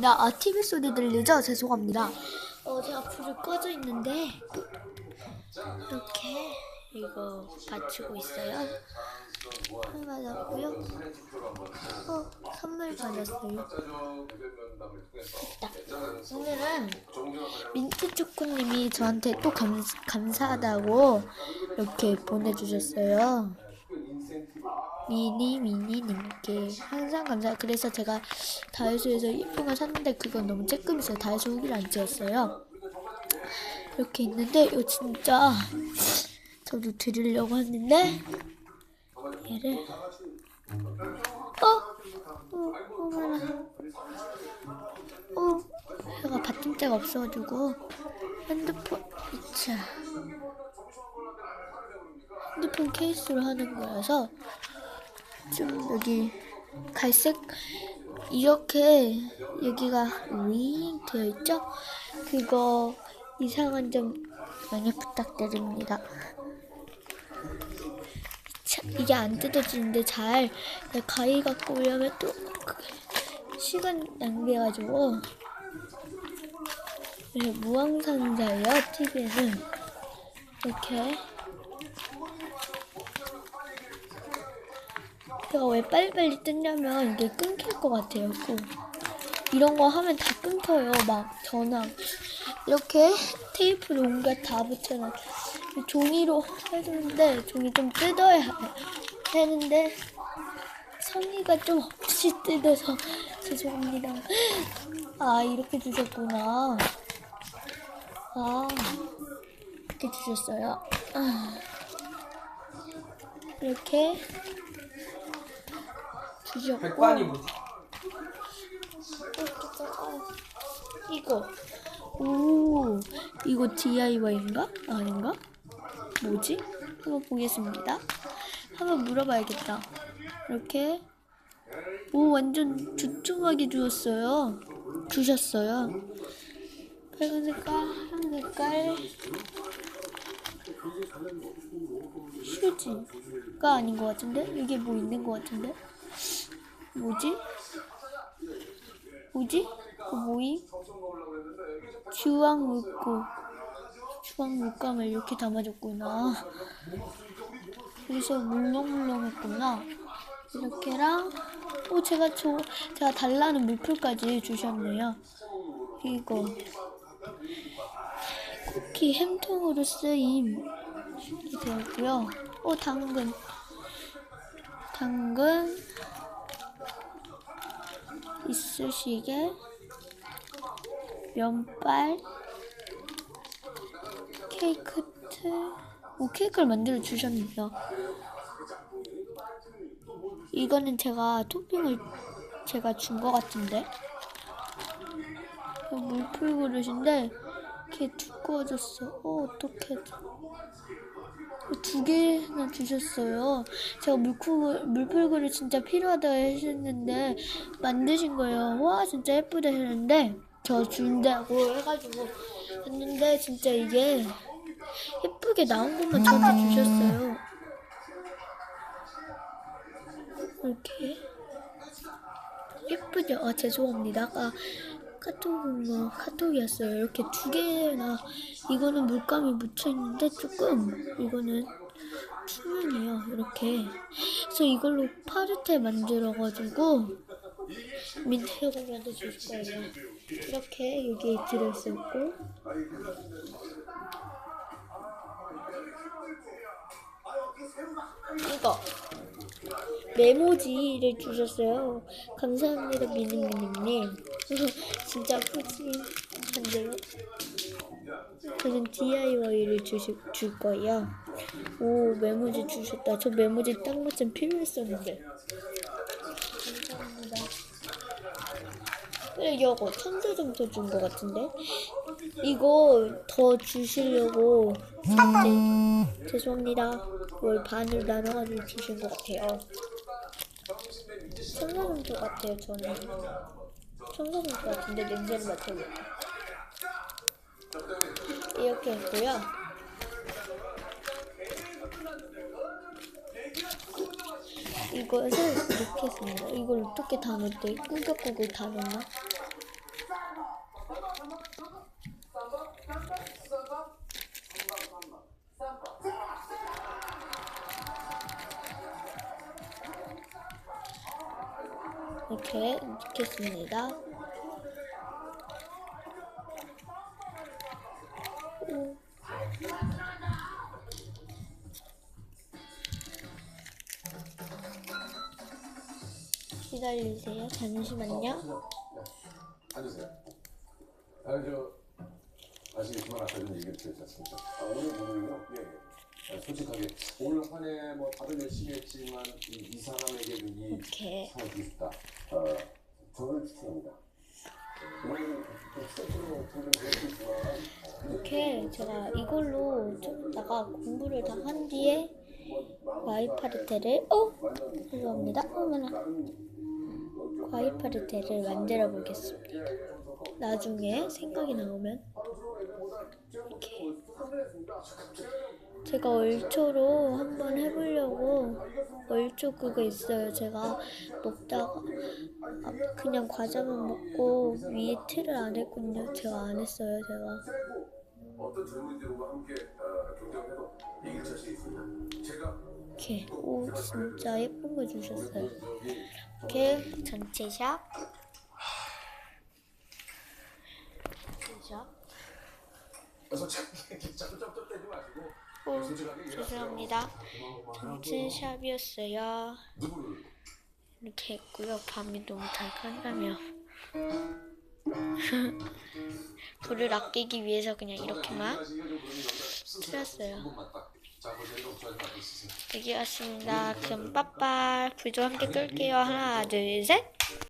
죄송합니다. 아, TV 소리 들리죠? 죄송합니다. 어, 제가 불을 꺼져 있는데, 이렇게, 이거 받치고 있어요. 선물 받았고요. 어, 선물 받았어요. 됐다. 오늘은 민트 초코님이 저한테 또 감, 감사하다고 이렇게 보내주셨어요. 미니 미니님께 항상 감사. 그래서 제가 다이소에서 예쁜 걸 샀는데 그건 너무 쬐끔했어요. 다이소 후기를 안 찍었어요. 이렇게 있는데 이거 진짜 저도 드리려고 했는데 얘를 어? 어, 어머나. 어, 제가 받침 데가 없어가지고 핸드폰 이차 핸드폰 케이스로 하는 거여서 좀 여기 갈색 이렇게 여기가 윙 되어 있죠? 그거 이상한 점 많이 부탁드립니다. 참, 이게 안 뜯어지는데 잘 가위 갖고 오려면 또 시간 낭비해가지고 그래서 무항산자예요 TV에는 이렇게 제가 왜 빨리빨리 뜯냐면 이게 끊길 것 같아요 꼭 이런 거 하면 다 끊겨요 막 전화 이렇게 테이프를 온갖 다 붙여놔 종이로 해주는데 종이 좀 뜯어야 되는데 성의가 좀 없이 뜯어서 죄송합니다. 아 이렇게 주셨구나. 아 이렇게 주셨어요. 아, 이렇게 주셨고 백반이 뭐지? 이거. 오 이거 DIY인가? 아닌가? 뭐지? 한번 보겠습니다. 한번 물어봐야겠다. 이렇게. 오 완전 두툼하게 주었어요. 주셨어요. 빨간 색깔 한 색깔. 휴지가 아닌 것 같은데? 이게 뭐 있는 것 같은데 뭐지 뭐지 그 뭐임 주황 물고 주황 물감을 이렇게 담아줬구나. 그래서 물렁물렁했구나. 이렇게랑 오 제가 저 제가 달라는 물풀까지 주셨네요. 이거 쿠키 햄통으로 쓰임 되었고요. 오 당근 당근 이쑤시개 면발 케이크 틀, 오 케이크를 만들어 주셨네요. 이거는 제가 토핑을 제가 준 것 같은데 물풀 그릇인데 이렇게 두꺼워졌어. 어 어떡해. 두 개나 주셨어요. 제가 물풀, 물풀 그릇 진짜 필요하다 했었는데 만드신 거예요. 와 진짜 예쁘다 했는데 저 준다고 해가지고 했는데 진짜 이게 예쁘게 나온 것만 저한테 주셨어요. 이렇게 예쁘죠? 아 죄송합니다. 아까 카톡은 뭐 카톡이었어요. 이렇게 두 개나 이거는 물감이 묻혀 있는데 조금 이거는 투명해요. 이렇게 그래서 이걸로 파르테 만들어가지고 민트요거트한테 줄 거예요. 이렇게 여기 들어있었고 이거 메모지를 주셨어요. 감사합니다 미니미니님. 진짜 푸짐한데요. 저는 DIY를 주실, 줄 거예요. 오 메모지 주셨다. 저 메모지 딱 마침 필요했었는데. 감사합니다. 그래 이거 천재 정도 준 것 같은데 이거 더 주시려고 네, 죄송합니다 이걸 반으로 나눠가지고 주신 것 같아요 천사 정도 같아요 저는 청소될 것 같은데 냄새를 맡아보겠다. 이렇게 했고요. 이것을 이렇게 했습니다. 이걸 어떻게 담을 때 꾸덕꾸덕 다루나? 이렇게 넣겠습니다. 기다리세요. 잠시만요. 앉으세요. 아니 저 아시겠지만 아까 전 얘기를 드렸지 않습니까? 아, 오늘 오늘요? 예, 예. 아, 솔직하게 올 한해 뭐 다들 열심히 했지만 이, 이 사람에게 이 이렇게. 상을 싶다. 어, 저를 추천합니다. 이렇게 제가 이걸로 좀 이따가 공부를 다 한 뒤에 와이파르테를 어? 죄송합니다. 어머나. 와이파르테를 만들어 보겠습니다. 나중에 생각이 나오면 이렇게 제가 얼초로 한번 해보려고 얼초 그거 있어요. 제가 먹다가 아, 그냥 과자만 먹고 위에 틀을 안 했거든요. 제가 안 했어요. 제가. 어, 이렇게 오 진짜 예쁜 거 주셨어요. 이렇게 전체 샵. 샵. 그래서 참 짭짭짭대지 마시고 오 얘기하세요. 죄송합니다. 전체 샵이었어요. 누구를 이렇게 했고요. 밤이 너무 잘 깐다며. 불을 아끼기 위해서 그냥 이렇게만. 틀었어요. 여기 왔습니다. 그럼 빠빠 불 좀 함께 끌게요. 하나 둘 셋.